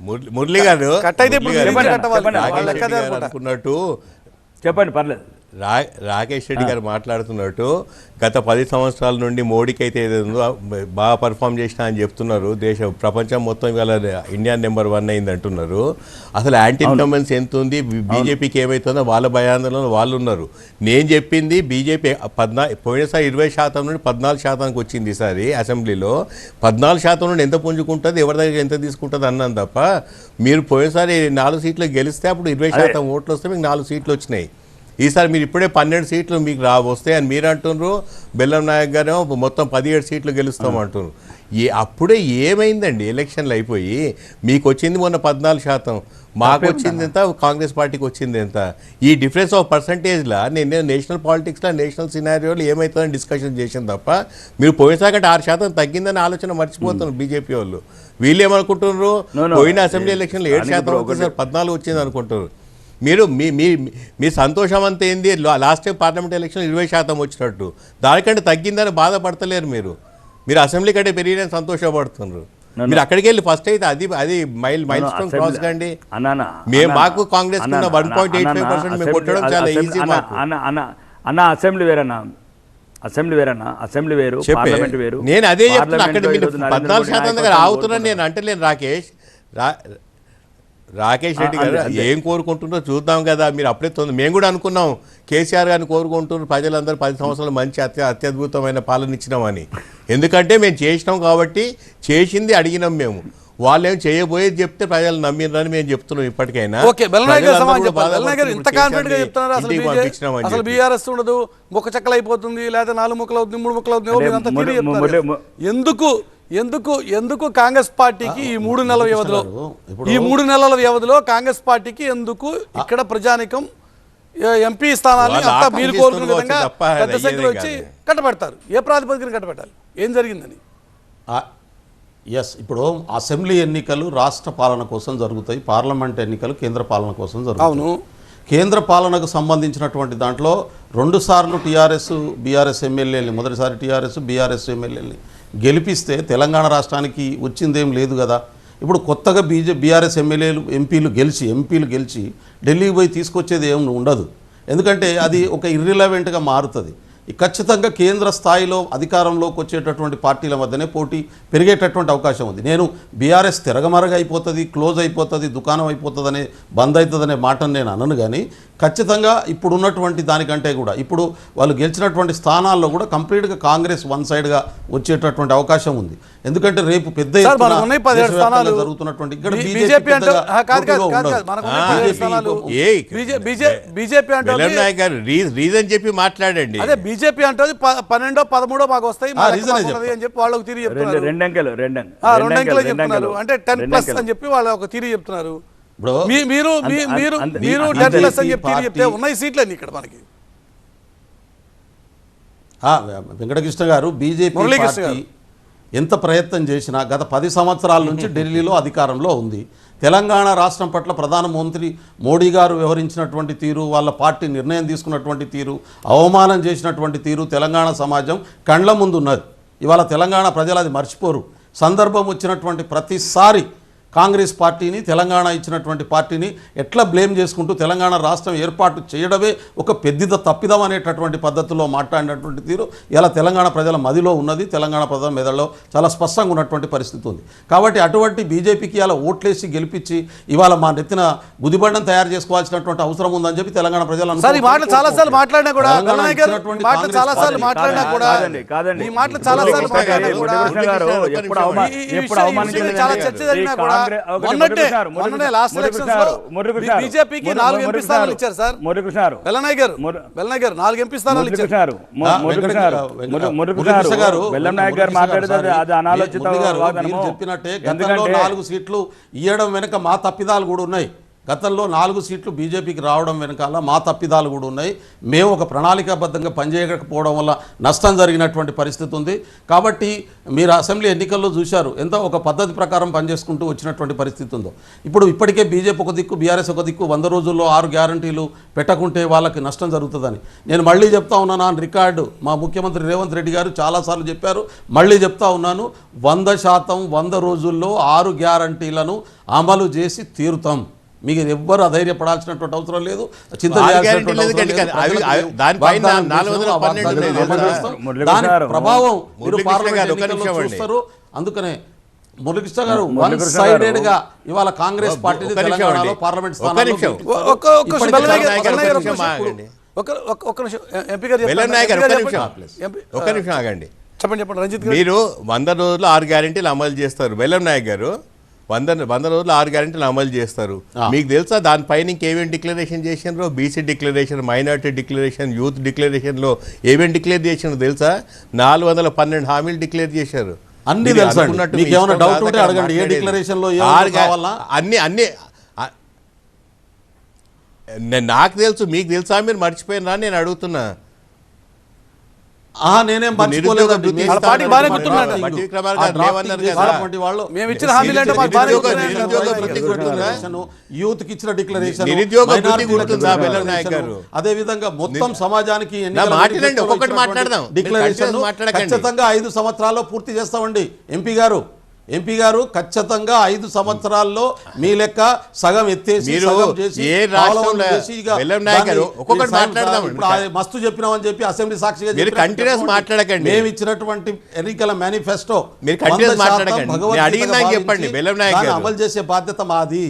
మురళి- గారు. కట్ అయితే. అనుకున్నట్టు చెప్పండి పర్లేదు. రా రాకేష్ రెడ్డి గారు మాట్లాడుతున్నట్టు గత పది సంవత్సరాల నుండి మోడీకి అయితే ఏదో బాగా పర్ఫామ్ చేసినా అని చెప్తున్నారు. దేశ ప్రపంచం మొత్తం ఇవాళ ఇండియా నెంబర్ వన్ అయింది అంటున్నారు. అసలు యాంటీ ఇన్కమెన్స్ ఎంత ఉంది? బీజేపీకి ఏమవుతుందో వాళ్ళ భయాందోళన వాళ్ళు ఉన్నారు. నేను చెప్పింది బీజేపీ పద్నా పోయినసారి ఇరవై శాతం నుండి పద్నాలుగు శాతానికి వచ్చింది ఈసారి అసెంబ్లీలో. పద్నాలుగు శాతం నుండి ఎంత పుంజుకుంటుంది? ఎవరి దగ్గర ఎంత తీసుకుంటుంది అన్నాను తప్ప మీరు పోయినసారి నాలుగు సీట్లు గెలిస్తే అప్పుడు ఇరవై శాతం ఓట్లు వస్తే మీకు నాలుగు సీట్లు వచ్చినాయి. ఈసారి మీరు ఇప్పుడే పన్నెండు సీట్లు మీకు రా వస్తాయి అని మీరు అంటున్నారు. బెల్లం నాయక్ గారు మొత్తం పదిహేడు సీట్లు గెలుస్తాం అంటున్నారు. ఏ అప్పుడే ఏమైందండి? ఎలక్షన్లు అయిపోయి మీకు వచ్చింది మొన్న పద్నాలుగు శాతం. మాకు వచ్చింది ఎంత? కాంగ్రెస్ పార్టీకి వచ్చింది ఎంత? ఈ డిఫరెన్స్ ఆఫ్ పర్సంటేజ్లా నేను నేషనల్ పాలిటిక్స్లో నేషనల్ సినారియోలు ఏమవుతుందని డిస్కషన్ చేసింది తప్ప మీరు పోయినసాకంటే ఆరు శాతం తగ్గిందని ఆలోచన మర్చిపోతున్నారు బీజేపీ వాళ్ళు. వీళ్ళు ఏమనుకుంటున్నారు. పోయిన అసెంబ్లీ ఎలక్షన్లో ఏడు శాతం పద్నాలుగు వచ్చింది అనుకుంటారు మీరు మీ మీ మీ సంతోషం అంతా ఏంది? లాస్ట్ టైం పార్లమెంట్ ఎలక్షన్ ఇరవై శాతం వచ్చినట్టు. దానికంటే తగ్గిందని బాధపడతలేరు మీరు. మీరు అసెంబ్లీ కంటే పెరిగిన సంతోషపడుతున్నారు మీరు అక్కడికి వెళ్ళి ఫస్ట్ అయితే అది అది మైల్ మైల్ స్టోన్ క్రాస్ కండి. మేము మాకు కాంగ్రెస్ కింద 1.85% మేము కొట్టడం చాలా మాకు. అన్న అన్న అన్న అసెంబ్లీ వేరన్నా? అసెంబ్లీ వేరన్నా? అసెంబ్లీ వేరు పార్లమెంట్ వేరు. నేను అదే చెప్తున్నా అక్కడ మీరు పద్నాలుగు శాతం దగ్గర ఆగుతున్నాను నేను అంటలేను రాకేష్. రాకేష్ రెడ్డి గారు. ఏం కోరుకుంటున్నారో చూద్దాం కదా. మీరు అప్పుడే తొందర మేము కూడా అనుకున్నాం కేసీఆర్ గారిని కోరుకుంటున్నారు ప్రజలందరూ పది సంవత్సరాలు మంచి అత్య అత్యద్భుతమైన పాలన ఇచ్చినామని. ఎందుకంటే మేము చేసినాం కాబట్టి చేసింది అడిగినాం మేము. వాళ్ళు ఏం చేయబోయేది చెప్తే ప్రజలు నమ్మినరని మేము చెప్తున్నాం ఇప్పటికైనా. అసలు. బీఆర్ఎస్ ఉండదు. ముక్క చెక్కలు అయిపోతుంది లేదా నాలుగు ముక్కలు అవుతుంది మూడు ముక్కలు అవుతుంది. ఎందుకు ఎందుకు ఎందుకు కాంగ్రెస్ పార్టీకి ఈ మూడు నెలల వ్యవధిలో ఈ మూడు నెలల వ్యవధిలో కాంగ్రెస్ పార్టీకి ఎందుకు ఇక్కడ ప్రజానికం ఎంపీ స్థానాన్ని అంతా మీరు కోరుకున్న విధంగా పెద్ద సంఖ్యలో వచ్చి. కట్టబెడతారు. ఏ ప్రాతిపదికన కట్టబెట్టాలి? ఏం జరిగిందని? ఎస్ ఇప్పుడు అసెంబ్లీ ఎన్నికలు రాష్ట్ర పాలన కోసం జరుగుతాయి పార్లమెంట్ ఎన్నికలు కేంద్ర పాలన కోసం జరుగుతాయి. అవును. కేంద్ర పాలనకు సంబంధించినటువంటి దాంట్లో రెండు సార్లు టీఆర్ఎస్ బీఆర్ఎస్ ఎమ్మెల్యేని మొదటిసారి టీఆర్ఎస్ బీఆర్ఎస్ ఎమ్మెల్యేని గెలిపిస్తే తెలంగాణ రాష్ట్రానికి వచ్చిందేం లేదు కదా. ఇప్పుడు కొత్తగా బీజే బీఆర్ఎస్ ఎమ్మెల్యేలు ఎంపీలు గెలిచి ఎంపీలు గెలిచి ఢిల్లీకి పోయి తీసుకొచ్చేది ఏం ఉండదు. ఎందుకంటే అది ఒక ఇర్రిలవెంట్గా మారుతుంది. ఖచ్చితంగా కేంద్ర స్థాయిలో అధికారంలోకి వచ్చేటటువంటి పార్టీల మధ్యనే పోటీ పెరిగేటటువంటి అవకాశం ఉంది. నేను బీఆర్ఎస్ తిరగమరగ అయిపోతుంది క్లోజ్ అయిపోతుంది దుకాణం అయిపోతుందనే బంద్ అవుతుందనే మాటను నేను అనను కానీ ఖచ్చితంగా ఇప్పుడు ఉన్నటువంటి దానికంటే కూడా ఇప్పుడు వాళ్ళు గెలిచినటువంటి స్థానాల్లో కూడా కంప్లీట్గా కాంగ్రెస్ వన్ సైడ్గా వచ్చేటటువంటి అవకాశం ఉంది. ఎందుకంటే రేపు పెద్ద జరుగుతున్నటువంటి ఇక్కడ రీజన్ చెప్పి మాట్లాడండి. అదే బీజేపీ అంటే పన్నెండో పదమూడో మాకు వస్తాయి. అని చెప్పి వాళ్ళకి తిరిగి రెండు చెప్తున్నారు. రెండు అంకెలు రెండు చెప్తున్నారు. అంటే టెన్ ప్లస్. అని చెప్పి వాళ్ళు ఒక తిరిగి చెప్తున్నారు. ఇప్పుడు మీ- మీరు మీ- అంత- మీరు అంత- మీరు అంత- టెన్ ప్లస్ అని చెప్పి పార్టీ- తిరిగి చెప్తే ఉన్నాయి సీట్లు అన్ని ఇక్కడ మనకి. ఆ, వెంకటకృష్ణ గారు బీజేపీ పార్టీ. ఎంత ప్రయత్నం చేసినా గత పది సంవత్సరాల నుంచి ఢిల్లీలో అధికారంలో ఉంది. తెలంగాణ రాష్ట్రం పట్ల ప్రధానమంత్రి మోడీ గారు వ్యవహరించినటువంటి తీరు వాళ్ళ పార్టీ నిర్ణయం తీసుకున్నటువంటి తీరు అవమానం చేసినటువంటి తీరు తెలంగాణ సమాజం కండ్ల ముందు ఉన్నది ఇవాళ తెలంగాణ ప్రజలు అది మర్చిపోరు. సందర్భం వచ్చినటువంటి ప్రతిసారి కాంగ్రెస్ పార్టీని తెలంగాణ ఇచ్చినటువంటి పార్టీని ఎట్లా బ్లేమ్ చేసుకుంటూ తెలంగాణ రాష్ట్రం ఏర్పాటు చేయడమే ఒక పెద్ద తప్పిదం అనేటటువంటి పద్ధతిలో మాట్లాడినటువంటి తీరు ఇలా తెలంగాణ ప్రజల మదిలో ఉన్నది తెలంగాణ ప్రజల మెదడులో చాలా స్పష్టంగా ఉన్నటువంటి పరిస్థితి ఉంది కాబట్టి అటువంటి బీజేపీకి ఇలా ఓట్లేసి గెలిపించి ఇవాళ మా నెత్తిన గుదిబండం తయారు చేసుకోవాల్సినటువంటి అవసరం ఉందని చెప్పి తెలంగాణ ప్రజలు సార్ ఈ మాటలు చాలా సార్లు మాట్లాడినా కూడా చాలా సార్లు పార్టీ- మాట్లాడినా కూడా కాదండి, కాదండి. ఈ మాటలు చాలా సార్లు. చర్చ జరిగినా కూడా బీజేపీకి నాలుగు ఎంపీ స్థానాలు ఇచ్చారు సార్. మురళీకృష్ణ గారు బెల్లనాయ్ గారు ముర- బెల్లనాయ్ గారు నాలుగు ఎంపీ స్థానాలు ఇచ్చారు. గారు మురళీకృష్ణ మురళీకృష్ణ మాట్లాడేది అది- అనాలోచిత చెప్పినట్టే గతంలో నాలుగు సీట్లు ఇవ్వడం వెనక మా తప్పిదాలు కూడా ఉన్నాయి. గతంలో నాలుగు సీట్లు బీజేపీకి రావడం వెనకాల మా తప్పిదాలు కూడా ఉన్నాయి. మేము ఒక ప్రణాళికాబద్ధంగా పనిచేయకపోవడం వల్ల నష్టం జరిగినటువంటి పరిస్థితి ఉంది. కాబట్టి మీరు అసెంబ్లీ ఎన్నికల్లో చూశారు ఎంత ఒక పద్ధతి ప్రకారం పనిచేసుకుంటూ వచ్చినటువంటి పరిస్థితి ఉందో. ఇప్పుడు ఇప్పటికే బీజేపీ ఒక దిక్కు బీఆర్ఎస్ ఒక దిక్కు వంద రోజుల్లో ఆరు గ్యారంటీలు పెట్టకుంటే వాళ్ళకి నష్టం జరుగుతుందని. నేను మళ్ళీ చెప్తా ఉన్నాను అని రికార్డు. మా ముఖ్యమంత్రి రేవంత్ రెడ్డి గారు చాలాసార్లు చెప్పారు. మళ్ళీ చెప్తా ఉన్నాను వంద శాతం వంద రోజుల్లో ఆరు గ్యారంటీలను అమలు చేసి తీరుతాం. మీకు ఎవ్వరు అధైర్యపడాల్సినటువంటి అవసరం లేదు చింత దాని ప్రభావం. చూస్తారు అందుకనే మురళీకృష్ణ గారు వన్ సైడెడ్గా ఇవాళ కాంగ్రెస్ నిమిషం తెలంగాణలో. పార్లమెంట్. గెలిపిస్తారు. ఒక్క ఒక్క నిమిషం ఎంపీ గారు గారు నిమిషం. ఆగండి. చెప్పండి చెప్పండి. రంజిత్ గారు. మీరు వంద రోజులు ఆరు గ్యారెంటీలు అమలు చేస్తారు. బెల్లం నాయక్ గారు. వంద వంద రోజులు ఆరు గ్యారెంటీలు అమలు చేస్తారు. మీకు తెలుసా దానిపైన ఇంకేమేమి డిక్లరేషన్ చేసినారో BC declaration minority declaration youth డిక్లరేషన్లో ఏమేమి డిక్లేర్ చేసినారో తెలుసా? నాలుగు వందల పన్నెండు హామీలు డిక్లేర్ చేశారు అన్ని? అన్ని అన్ని నాకు తెలుసు మీకు తెలుసా? మీరు మర్చిపోయినరా? నేను అడుగుతున్నా. నేనేం? యూత్కి ఇచ్చిన డిక్లరేషన్? అదే విధంగా మొత్తం సమాజానికి డిక్లరేషన్. ఖచ్చితంగా ఐదు సంవత్సరాల్లో పూర్తి చేస్తామండి. ఎంపీ గారు ఎంపీ గారు ఖచ్చితంగా ఐదు సంవత్సరాల్లో మీ లెక్క సగం ఎత్తేసి మస్తు చెప్పినామని చెప్పి అసెంబ్లీ సాక్షిగా చెప్పండి. మాట్లాడకండి. మేము ఇచ్చినటువంటి ఎన్నికల మేనిఫెస్టో మీరు మాట్లాడకండి. అడిగిన చెప్పండి. అమలు చేసే బాధ్యత మాది